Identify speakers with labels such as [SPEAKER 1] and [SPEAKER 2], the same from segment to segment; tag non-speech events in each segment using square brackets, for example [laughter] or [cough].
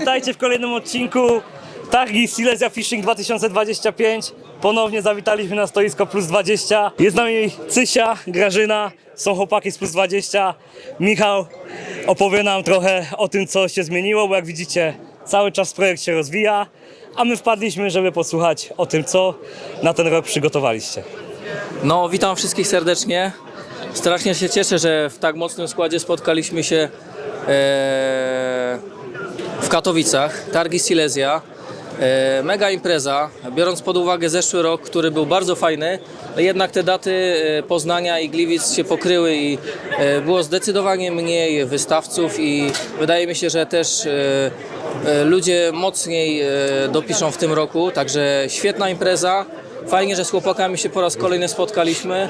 [SPEAKER 1] Witajcie w kolejnym odcinku Targi Silesia Fishing 2025. Ponownie zawitaliśmy na stoisko Plus 20. Jest z nami Cysia, Grażyna, są chłopaki z Plus 20. Michał opowie nam trochę o tym, co się zmieniło, bo jak widzicie, cały czas projekt się rozwija, a my wpadliśmy, żeby posłuchać o tym, co na ten rok przygotowaliście.
[SPEAKER 2] No, witam wszystkich serdecznie. Strasznie się cieszę, że w tak mocnym składzie spotkaliśmy się e, w Katowicach, Targi Silesia. E, mega impreza, biorąc pod uwagę zeszły rok, który był bardzo fajny, jednak te daty e, Poznania i Gliwic się pokryły i e, było zdecydowanie mniej wystawców i wydaje mi się, że też ludzie mocniej dopiszą w tym roku, także świetna impreza. Fajnie, że z chłopakami się po raz kolejny spotkaliśmy.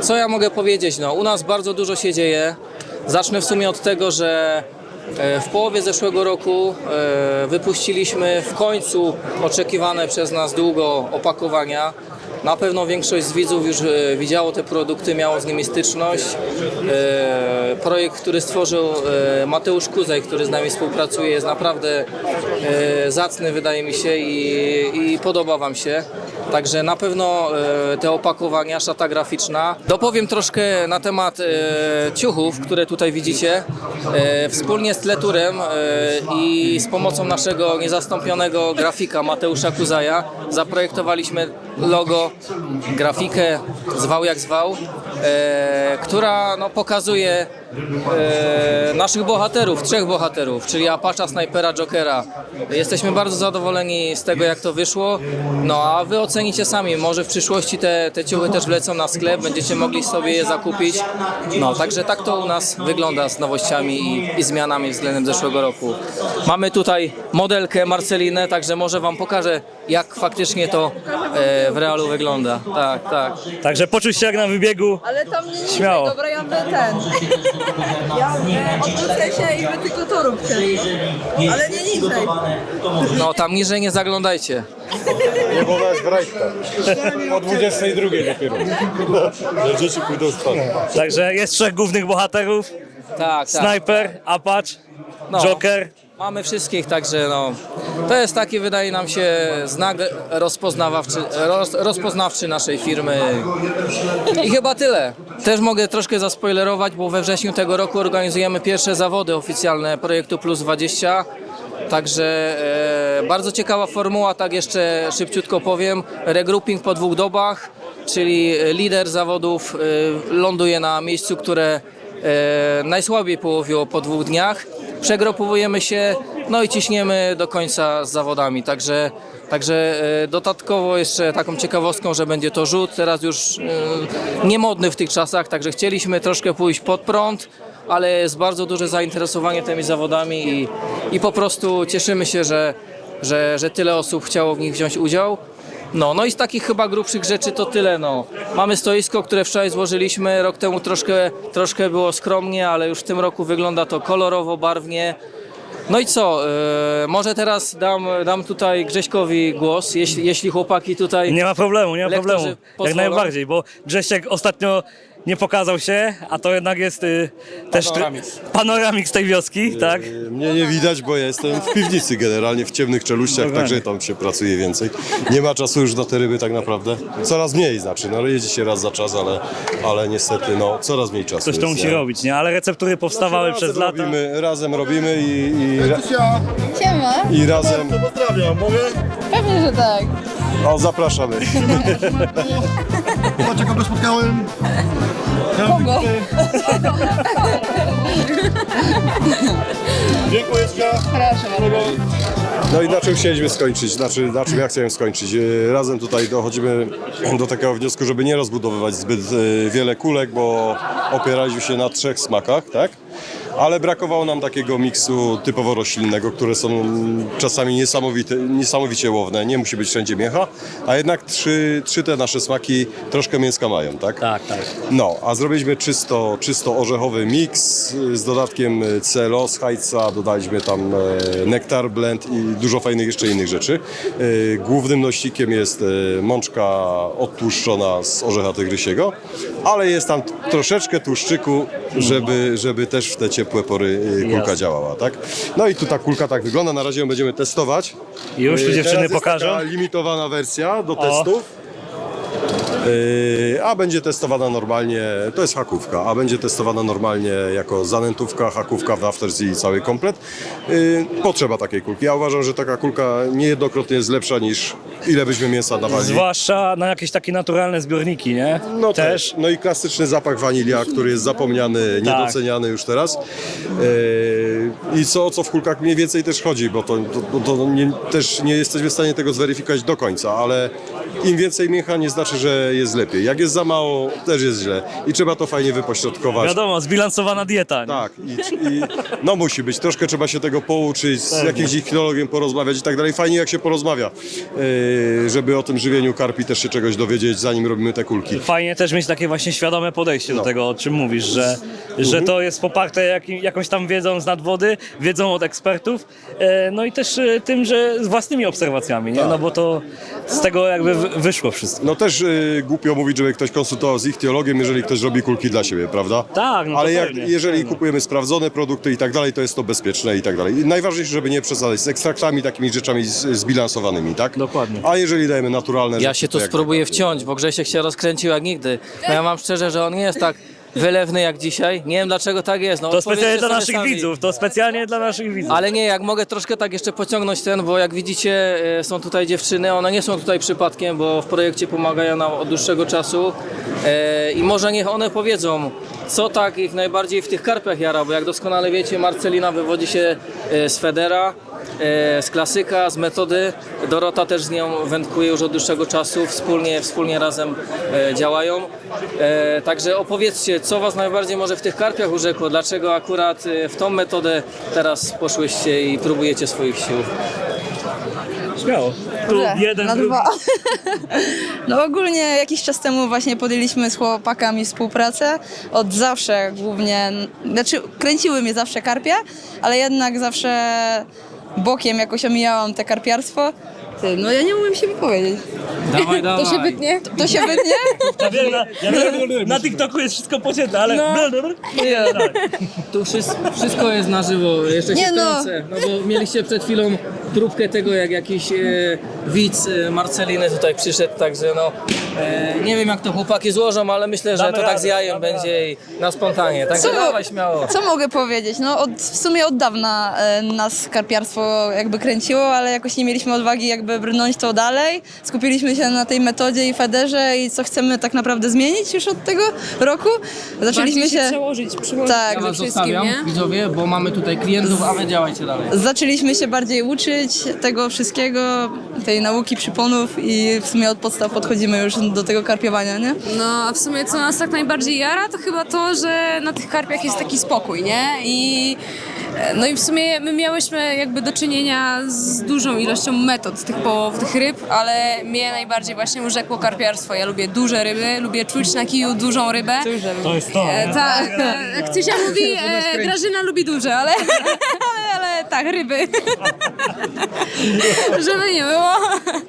[SPEAKER 2] Co ja mogę powiedzieć? No, u nas bardzo dużo się dzieje. Zacznę w sumie od tego, że w połowie zeszłego roku e, wypuściliśmy w końcu oczekiwane przez nas długo opakowania. Na pewno większość z widzów już e, widziało te produkty, miało z nimi styczność. E, projekt, który stworzył e, Mateusz Kuzej, który z nami współpracuje, jest naprawdę e, zacny, wydaje mi się, i, i podoba Wam się. Także na pewno e, te opakowania, szata graficzna. Dopowiem troszkę na temat e, ciuchów, które tutaj widzicie. E, wspólnie z Tleturem i z pomocą naszego niezastąpionego grafika Mateusza Kuzaja zaprojektowaliśmy logo, grafikę, zwał jak zwał, która no, pokazuje e, naszych bohaterów, trzech bohaterów, czyli Apacha, Snipera, Jokera. Jesteśmy bardzo zadowoleni z tego, jak to wyszło. No a wy ocenicie sami. Może w przyszłości te, te ciuchy też wlecą na sklep, będziecie mogli sobie je zakupić. No, także tak to u nas wygląda z nowościami i, i zmianami względem zeszłego roku. Mamy tutaj modelkę Marcelinę, także może wam pokażę, jak faktycznie to e, w realu wygląda. Tak, tak.
[SPEAKER 1] Także poczuć się jak na wybiegu.
[SPEAKER 3] Ale tam nie niżej,
[SPEAKER 1] Śmiało.
[SPEAKER 3] dobra, ja będę ten. Ja e, odwrócę się i wy tylko to róbcie. Ale nie niżej.
[SPEAKER 2] No tam niżej nie zaglądajcie.
[SPEAKER 4] Nie, bo ona jest grajka. Po 22 dopiero. No, dzieci pójdą spać.
[SPEAKER 1] Także jest trzech głównych bohaterów.
[SPEAKER 2] Tak, tak.
[SPEAKER 1] Sniper, Apacz,
[SPEAKER 2] No.
[SPEAKER 1] Joker.
[SPEAKER 2] Mamy wszystkich, także no, to jest taki, wydaje nam się, znak rozpoznawawczy, roz, rozpoznawczy naszej firmy. I chyba tyle. Też mogę troszkę zaspoilerować, bo we wrześniu tego roku organizujemy pierwsze zawody oficjalne projektu Plus 20. Także e, bardzo ciekawa formuła, tak jeszcze szybciutko powiem. Regrouping po dwóch dobach, czyli lider zawodów e, ląduje na miejscu, które e, najsłabiej połowiło po dwóch dniach. Przegrupowujemy się, no i ciśniemy do końca z zawodami. Także, także e, dodatkowo jeszcze taką ciekawostką, że będzie to rzut, teraz już e, niemodny w tych czasach, także chcieliśmy troszkę pójść pod prąd, ale jest bardzo duże zainteresowanie tymi zawodami i, i po prostu cieszymy się, że, że, że tyle osób chciało w nich wziąć udział. No, no i z takich chyba grubszych rzeczy to tyle. No. Mamy stoisko, które wczoraj złożyliśmy. Rok temu troszkę, troszkę było skromnie, ale już w tym roku wygląda to kolorowo, barwnie. No i co? e, może teraz dam, dam tutaj Grześkowi głos, jeśli, jeśli chłopaki tutaj.
[SPEAKER 1] Nie ma problemu, nie ma
[SPEAKER 2] Lektorzy
[SPEAKER 1] problemu. Jak
[SPEAKER 2] pozwolą?
[SPEAKER 1] najbardziej, bo Grzesiek ostatnio nie pokazał się, a to jednak jest y, też
[SPEAKER 2] Panoramix.
[SPEAKER 1] panoramik z tej wioski, tak?
[SPEAKER 4] Mnie nie widać, bo ja jestem w piwnicy generalnie, w ciemnych czeluściach, także tam się pracuje więcej. Nie ma czasu już na te ryby tak naprawdę. Coraz mniej znaczy, no jedzie się raz za czas, ale, ale niestety no coraz mniej czasu
[SPEAKER 1] Coś to
[SPEAKER 4] jest,
[SPEAKER 1] musi
[SPEAKER 4] nie?
[SPEAKER 1] robić, nie? Ale receptury powstawały
[SPEAKER 4] Razem
[SPEAKER 1] przez lata.
[SPEAKER 4] Robimy, razem robimy i, i,
[SPEAKER 3] Siema.
[SPEAKER 4] i razem...
[SPEAKER 5] Pozdrawiam, mogę?
[SPEAKER 3] Pewnie, że tak.
[SPEAKER 4] O, zapraszamy.
[SPEAKER 5] Patrz, kogo spotkałem.
[SPEAKER 3] Kogo?
[SPEAKER 5] Dziękuję.
[SPEAKER 4] No i na czym chcieliśmy skończyć? Znaczy, na czym ja chciałem skończyć? E, Razem tutaj dochodzimy do takiego wniosku, żeby nie rozbudowywać zbyt e, wiele kulek, bo opieraliśmy się na trzech smakach, tak? Ale brakowało nam takiego miksu typowo roślinnego, które są czasami niesamowite, niesamowicie łowne. Nie musi być wszędzie mięcha, a jednak trzy, trzy te nasze smaki troszkę mięska mają, tak?
[SPEAKER 1] Tak, tak.
[SPEAKER 4] No, a zrobiliśmy czysto, czysto orzechowy miks z dodatkiem celo, z hajca, dodaliśmy tam e, nektar, blend i dużo fajnych jeszcze innych rzeczy. E, Głównym nośnikiem jest e, mączka odtłuszczona z orzecha tygrysiego, ale jest tam troszeczkę tłuszczyku, żeby, żeby też w te ciepłe ciepłe pory y, kulka
[SPEAKER 1] Jasne.
[SPEAKER 4] działała, tak? No i tu ta kulka tak wygląda, na razie ją będziemy testować.
[SPEAKER 1] Już tu
[SPEAKER 4] Y,
[SPEAKER 1] dziewczyny
[SPEAKER 4] teraz jest
[SPEAKER 1] pokażą.
[SPEAKER 4] taka limitowana wersja do testów. Yy, a będzie testowana normalnie, to jest hakówka, a będzie testowana normalnie jako zanętówka, hakówka, afters i cały komplet. Yy, potrzeba takiej kulki. Ja uważam, że taka kulka niejednokrotnie jest lepsza niż ile byśmy mięsa dawali.
[SPEAKER 1] Zwłaszcza na jakieś takie naturalne zbiorniki, nie?
[SPEAKER 4] No
[SPEAKER 1] też.
[SPEAKER 4] też. No i klasyczny zapach wanilia, który jest zapomniany, niedoceniany już teraz. Yy, I co, o co w kulkach mniej więcej też chodzi, bo to, to, to nie, też nie jesteśmy w stanie tego zweryfikować do końca, ale im więcej mięcha nie znaczy, że jest lepiej. Jak jest za mało, też jest źle. I trzeba to fajnie wypośrodkować.
[SPEAKER 1] Wiadomo, zbilansowana dieta. Nie?
[SPEAKER 4] Tak, i, i no musi być. Troszkę trzeba się tego pouczyć, z jakimś ichnologiem porozmawiać i tak dalej. Fajnie jak się porozmawia, yy, żeby o tym żywieniu karpi też się czegoś dowiedzieć, zanim robimy te kulki.
[SPEAKER 1] Fajnie też mieć takie właśnie świadome podejście
[SPEAKER 4] No.
[SPEAKER 1] do tego, o czym mówisz, że, że to jest poparte jakim, jakąś tam wiedzą z nadwody, wiedzą od ekspertów, e, no i też e, tym, że z własnymi obserwacjami, nie?
[SPEAKER 4] Tak.
[SPEAKER 1] No bo to z tego jakby wy- wyszło wszystko.
[SPEAKER 4] No też y, głupio mówić, żeby ktoś konsultował z ichtiologiem, jeżeli ktoś robi kulki dla siebie, prawda?
[SPEAKER 1] Tak, no to
[SPEAKER 4] Ale jak,
[SPEAKER 1] pewnie,
[SPEAKER 4] jeżeli
[SPEAKER 1] pewnie.
[SPEAKER 4] kupujemy sprawdzone produkty i tak dalej, to jest to bezpieczne i tak dalej. I najważniejsze, żeby nie przesadzać z ekstraktami, takimi rzeczami z, zbilansowanymi, tak?
[SPEAKER 1] Dokładnie.
[SPEAKER 4] A jeżeli dajemy naturalne
[SPEAKER 2] Ja
[SPEAKER 4] rzeczy,
[SPEAKER 2] się
[SPEAKER 4] to
[SPEAKER 2] tu
[SPEAKER 4] jak
[SPEAKER 2] spróbuję
[SPEAKER 4] najbardziej.
[SPEAKER 2] wciąć, bo Grzesiek się rozkręcił jak nigdy. No ja mam szczerze, że on nie jest tak wylewny jak dzisiaj. Nie wiem dlaczego tak jest. No,
[SPEAKER 1] To
[SPEAKER 2] odpowiedzcie
[SPEAKER 1] specjalnie dla
[SPEAKER 2] sobie
[SPEAKER 1] naszych
[SPEAKER 2] sami.
[SPEAKER 1] widzów, to specjalnie dla naszych widzów.
[SPEAKER 2] Ale nie, jak mogę troszkę tak jeszcze pociągnąć ten, bo jak widzicie e, są tutaj dziewczyny, one nie są tutaj przypadkiem, bo w projekcie pomagają nam od dłuższego czasu e, i może niech one powiedzą, co tak ich najbardziej w tych karpiach jara, bo jak doskonale wiecie, Marcelina wywodzi się e, z Federa, z klasyka, z metody. Dorota też z nią wędkuje już od dłuższego czasu, wspólnie, wspólnie razem e, działają. E, Także opowiedzcie, co Was najbardziej może w tych karpiach urzekło, dlaczego akurat e, w tą metodę teraz poszłyście i próbujecie swoich sił.
[SPEAKER 1] Śmiało. Tu
[SPEAKER 6] Dobrze,
[SPEAKER 1] jeden,
[SPEAKER 6] na
[SPEAKER 1] drugi.
[SPEAKER 6] dwa. [laughs] No ogólnie jakiś czas temu właśnie podjęliśmy z chłopakami współpracę. Od zawsze głównie, znaczy kręciły mnie zawsze karpie, ale jednak zawsze bokiem jakoś omijałam te karpiarstwo. Ty, no ja nie umiem się wypowiedzieć.
[SPEAKER 2] Dawaj, dawaj.
[SPEAKER 6] To się wytnie? To się wytnie?
[SPEAKER 1] Ja wiem, na, ja wiem, na TikToku jest wszystko pocięte, ale...
[SPEAKER 6] No. Nie.
[SPEAKER 2] Tu wszystko, wszystko jest na żywo, jeszcze się
[SPEAKER 6] Nie no.
[SPEAKER 2] kręcę, no bo mieliście przed chwilą próbkę tego, jak jakiś e, widz e, Marceliny tutaj przyszedł, także no e, nie wiem jak to chłopaki złożą, ale myślę, że
[SPEAKER 1] Damy
[SPEAKER 2] to tak z jajem
[SPEAKER 1] damy
[SPEAKER 2] będzie i na spontanie, także dawaj śmiało.
[SPEAKER 6] Co mogę powiedzieć? No od, w sumie od dawna e, nas karpiarstwo jakby kręciło, ale jakoś nie mieliśmy odwagi jakby brnąć to dalej. Skupiliśmy się na tej metodzie i federze i co chcemy tak naprawdę zmienić już od tego roku. Zaczęliśmy się...
[SPEAKER 7] przełożyć, przyłożyć
[SPEAKER 6] Tak.
[SPEAKER 2] Ja
[SPEAKER 7] ze
[SPEAKER 2] was
[SPEAKER 7] wszystkim,
[SPEAKER 2] zostawiam,
[SPEAKER 7] nie?
[SPEAKER 2] widzowie, bo mamy tutaj klientów, a wy działajcie dalej.
[SPEAKER 6] Zaczęliśmy się bardziej uczyć tego wszystkiego, tej nauki przyponów i w sumie od podstaw podchodzimy już do tego karpiowania, nie?
[SPEAKER 7] No, a w sumie co nas tak najbardziej jara, to chyba to, że na tych karpiach jest taki spokój, nie? I no i w sumie my miałyśmy jakby do czynienia z dużą ilością metod tych połowów, tych ryb, ale mnie najbardziej właśnie urzekło karpiarstwo. Ja lubię duże ryby, lubię czuć na kiju dużą rybę.
[SPEAKER 1] To jest to.
[SPEAKER 7] E, tak, [laughs] [laughs] e, jak Cysia mówi, e, Grażyna lubi duże, ale, [laughs] ale, tak, ryby. [laughs] Żeby nie było.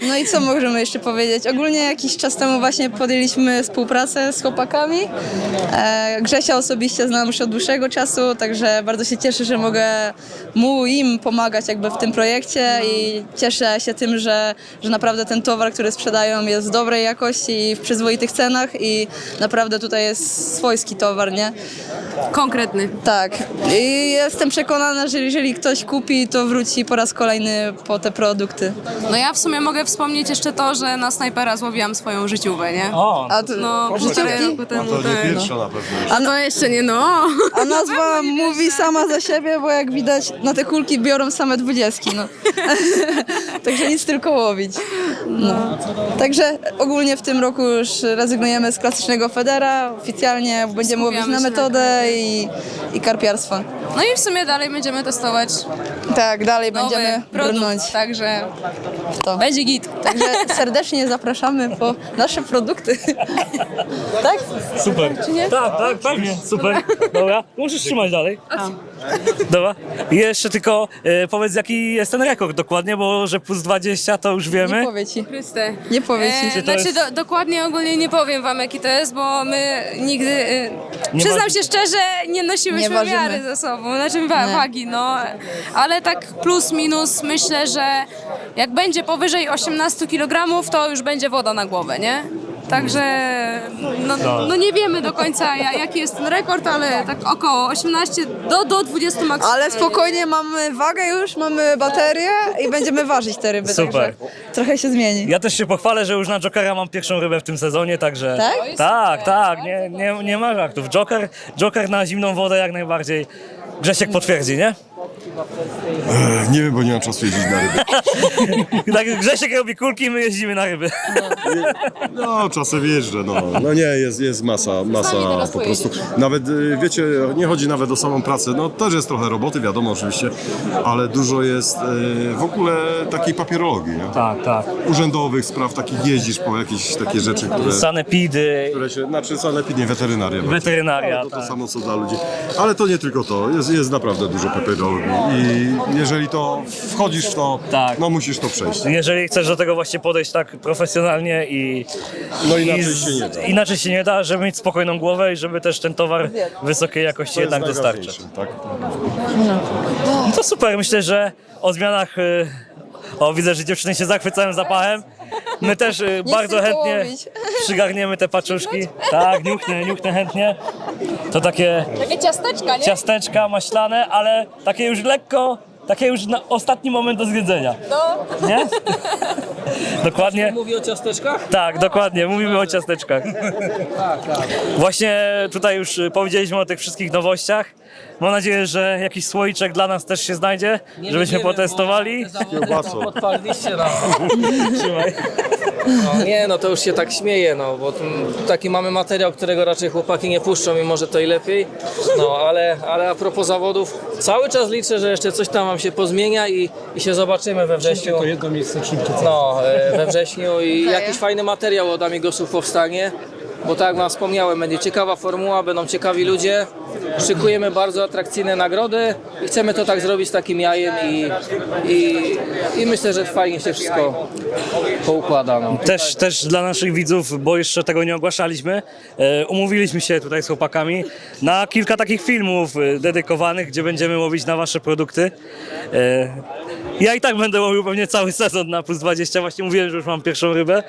[SPEAKER 6] No i co możemy jeszcze powiedzieć? Ogólnie jakiś czas temu właśnie podjęliśmy współpracę z chłopakami. E, Grzesia osobiście znam już od dłuższego czasu, także bardzo się cieszę, że mogę mu im pomagać jakby w tym projekcie i cieszę się tym, że, że naprawdę ten towar, który sprzedają jest dobrej jakości i w przyzwoitych cenach i naprawdę tutaj jest swojski towar, nie?
[SPEAKER 7] Konkretny.
[SPEAKER 6] Tak. I jestem przekonana, że jeżeli ktoś kupi, to wróci po raz kolejny po te produkty.
[SPEAKER 7] No ja w sumie mogę wspomnieć jeszcze to, że na snajpera złowiłam swoją życiówę, nie?
[SPEAKER 1] O,
[SPEAKER 6] A, to,
[SPEAKER 7] No, półtorej roku
[SPEAKER 4] A
[SPEAKER 7] temu,
[SPEAKER 4] to nie
[SPEAKER 7] tak.
[SPEAKER 4] pierwsza na pewno.
[SPEAKER 7] A to jeszcze nie, no.
[SPEAKER 6] a nazwa [laughs] mówi sama za siebie, bo jak widać na te kulki biorą same dwudziestki, no. [laughs] Także nic tylko łowić. No. Także ogólnie w tym roku już rezygnujemy z klasycznego federa, oficjalnie będziemy łowić
[SPEAKER 7] Skupiamy
[SPEAKER 6] na
[SPEAKER 7] się na
[SPEAKER 6] metodę i, i karpiarstwo.
[SPEAKER 7] No i w sumie dalej będziemy testować
[SPEAKER 6] Tak, dalej
[SPEAKER 7] nowy
[SPEAKER 6] będziemy
[SPEAKER 7] produkt,
[SPEAKER 6] brnąć
[SPEAKER 7] także
[SPEAKER 6] w to.
[SPEAKER 7] będzie git.
[SPEAKER 6] Także serdecznie zapraszamy po nasze produkty. tak?
[SPEAKER 1] super. Tak, tak, pewnie, super. Dobra, musisz trzymać dalej. Dobra. I jeszcze tylko e, powiedz, jaki jest ten rekord dokładnie, bo że plus 20 to już
[SPEAKER 6] Nie
[SPEAKER 1] wiemy.
[SPEAKER 6] powie ci.
[SPEAKER 7] Chryste.
[SPEAKER 6] Nie powie ci.
[SPEAKER 7] E,
[SPEAKER 1] to
[SPEAKER 7] znaczy
[SPEAKER 1] jest-
[SPEAKER 7] do, dokładnie ogólnie nie powiem wam jaki to jest, bo my nigdy, e,
[SPEAKER 1] Nie
[SPEAKER 7] przyznam
[SPEAKER 1] waży-
[SPEAKER 7] się szczerze, nie nosiłyśmy
[SPEAKER 6] Nie ważymy.
[SPEAKER 7] miary ze sobą, znaczy wa-
[SPEAKER 6] Nie.
[SPEAKER 7] wagi, no. Ale tak plus minus myślę, że jak będzie powyżej 18 kg, to już będzie woda na głowę, nie? Także no, no nie wiemy do końca ja- jaki jest ten rekord, ale tak około 18 do, do 20 maksymalnie.
[SPEAKER 6] Ale spokojnie, mamy wagę już, mamy baterię i będziemy ważyć te ryby,
[SPEAKER 1] Super.
[SPEAKER 6] także trochę się zmieni.
[SPEAKER 1] Ja też się pochwalę, że już na Jokera mam pierwszą rybę w tym sezonie, także...
[SPEAKER 6] Tak?
[SPEAKER 1] Tak, tak, nie, nie, nie ma żartów. Joker, Joker na zimną wodę jak najbardziej. Grzesiek potwierdzi, nie?
[SPEAKER 4] E, Nie wiem, bo nie mam czasu jeździć na ryby. [laughs]
[SPEAKER 1] Tak, Grzesiek robi kulki, my jeździmy na ryby.
[SPEAKER 4] No, czasem jeżdżę, no. No nie, jest, jest masa, masa po prostu. Nawet, y, wiecie, nie chodzi nawet o samą pracę, no też jest trochę roboty, wiadomo oczywiście, ale dużo jest y, w ogóle takiej papierologii, nie?
[SPEAKER 1] Tak, tak.
[SPEAKER 4] Urzędowych spraw, takich jeździsz po jakieś takie rzeczy, które,
[SPEAKER 1] Sanepidy,
[SPEAKER 4] które się, znaczy sanepid, nie weterynaria.
[SPEAKER 1] weterynaria,
[SPEAKER 4] To to
[SPEAKER 1] tak.
[SPEAKER 4] samo co dla ludzi. Ale to nie tylko to, jest, jest naprawdę dużo papierologii i jeżeli to wchodzisz w to,
[SPEAKER 1] Tak.
[SPEAKER 4] no musisz to przejść.
[SPEAKER 1] Jeżeli chcesz do tego właśnie podejść tak profesjonalnie i...
[SPEAKER 4] No inaczej
[SPEAKER 1] i z-
[SPEAKER 4] się nie da.
[SPEAKER 1] Inaczej się nie da, żeby mieć spokojną głowę i żeby też ten towar wysokiej jakości
[SPEAKER 4] To jest
[SPEAKER 1] jednak
[SPEAKER 4] najważniejsze, Tak?
[SPEAKER 1] No to super, myślę, że o zmianach... y, O, widzę, że dziewczyny się zachwycają zapachem. My też y, bardzo
[SPEAKER 6] chcę
[SPEAKER 1] chętnie
[SPEAKER 6] połowić.
[SPEAKER 1] Przygarniemy te paczuszki. Tak, niuchnę, niuchnę chętnie. To takie
[SPEAKER 7] Takie ciasteczka, nie?
[SPEAKER 1] ciasteczka maślane, ale takie już lekko, takie już na ostatni moment do zjedzenia.
[SPEAKER 7] No.
[SPEAKER 1] Nie? Dokładnie.
[SPEAKER 2] Mówi o ciasteczkach?
[SPEAKER 1] Tak, dokładnie, mówimy o ciasteczkach. Właśnie tutaj już y, powiedzieliśmy o tych wszystkich nowościach. Mam nadzieję, że jakiś słoiczek dla nas też się znajdzie, żebyśmy potestowali.
[SPEAKER 4] Kiełbasą.
[SPEAKER 2] Odpaliliście nas.
[SPEAKER 1] Trzymaj.
[SPEAKER 2] No, nie, no to już się tak śmieje, no, bo taki mamy materiał, którego raczej chłopaki nie puszczą, mimo że to i lepiej. No, ale, ale a propos zawodów, cały czas liczę, że jeszcze coś tam wam się pozmienia i, i się zobaczymy we wrześniu. To jedno miejsce No, e, we wrześniu i jakiś fajny materiał od Amigosów powstanie. Bo tak jak wam wspomniałem, będzie ciekawa formuła, będą ciekawi ludzie. Szykujemy bardzo atrakcyjne nagrody i chcemy to tak zrobić z takim jajem i, i, i myślę, że fajnie się wszystko poukłada. No.
[SPEAKER 1] Też, też dla naszych widzów, bo jeszcze tego nie ogłaszaliśmy, e, umówiliśmy się tutaj z chłopakami na kilka takich filmów e, dedykowanych, gdzie będziemy łowić na wasze produkty. E, ja i tak będę łowił pewnie cały sezon na plus 20, właśnie mówiłem, że już mam pierwszą rybę.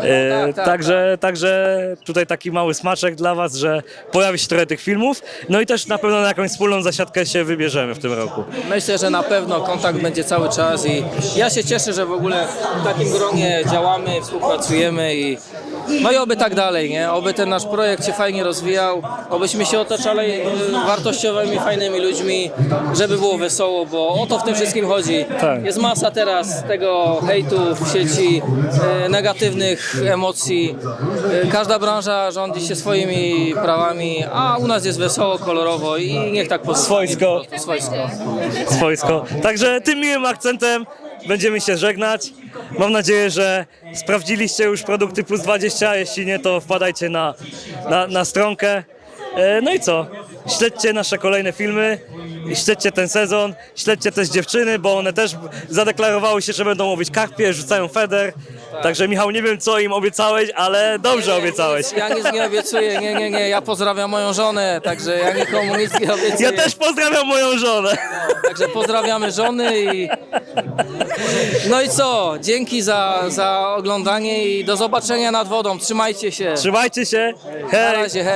[SPEAKER 1] E,
[SPEAKER 2] Tak, tak,
[SPEAKER 1] także, także tutaj taki mały smaczek dla was, że pojawi się trochę tych filmów. No i też na pewno na jakąś wspólną zasiadkę się wybierzemy w tym roku.
[SPEAKER 2] Myślę, że na pewno kontakt będzie cały czas i ja się cieszę, że w ogóle w takim gronie działamy, współpracujemy i no i oby tak dalej, nie? Oby ten nasz projekt się fajnie rozwijał, obyśmy się otaczali e, wartościowymi, fajnymi ludźmi, żeby było wesoło, bo o to w tym wszystkim chodzi.
[SPEAKER 1] Tak.
[SPEAKER 2] Jest masa teraz tego hejtu w sieci, e, negatywnych emocji. E, Każda branża rządzi się swoimi prawami, a u nas jest wesoło, kolorowo i niech tak pozostanie.
[SPEAKER 1] Swojsko.
[SPEAKER 2] Swojsko.
[SPEAKER 1] swojsko. Także tym miłym akcentem będziemy się żegnać. Mam nadzieję, że sprawdziliście już produkty plus 20. Jeśli nie, to wpadajcie na, na, na stronkę. E, No i co? Śledźcie nasze kolejne filmy, śledźcie ten sezon, śledźcie też dziewczyny, bo one też zadeklarowały się, że będą łowić karpie, rzucają feder. Także Michał, nie wiem co im obiecałeś, ale dobrze obiecałeś.
[SPEAKER 2] Ja nic nie obiecuję, nie, nie, nie. Ja pozdrawiam moją żonę, także ja nikomu nic nie obiecuję.
[SPEAKER 1] Ja też pozdrawiam moją żonę.
[SPEAKER 2] Także pozdrawiamy żony i. No i co? Dzięki za, za oglądanie i do zobaczenia nad wodą. Trzymajcie się.
[SPEAKER 1] Trzymajcie się.
[SPEAKER 2] Na
[SPEAKER 1] Hej!
[SPEAKER 2] razie, hej.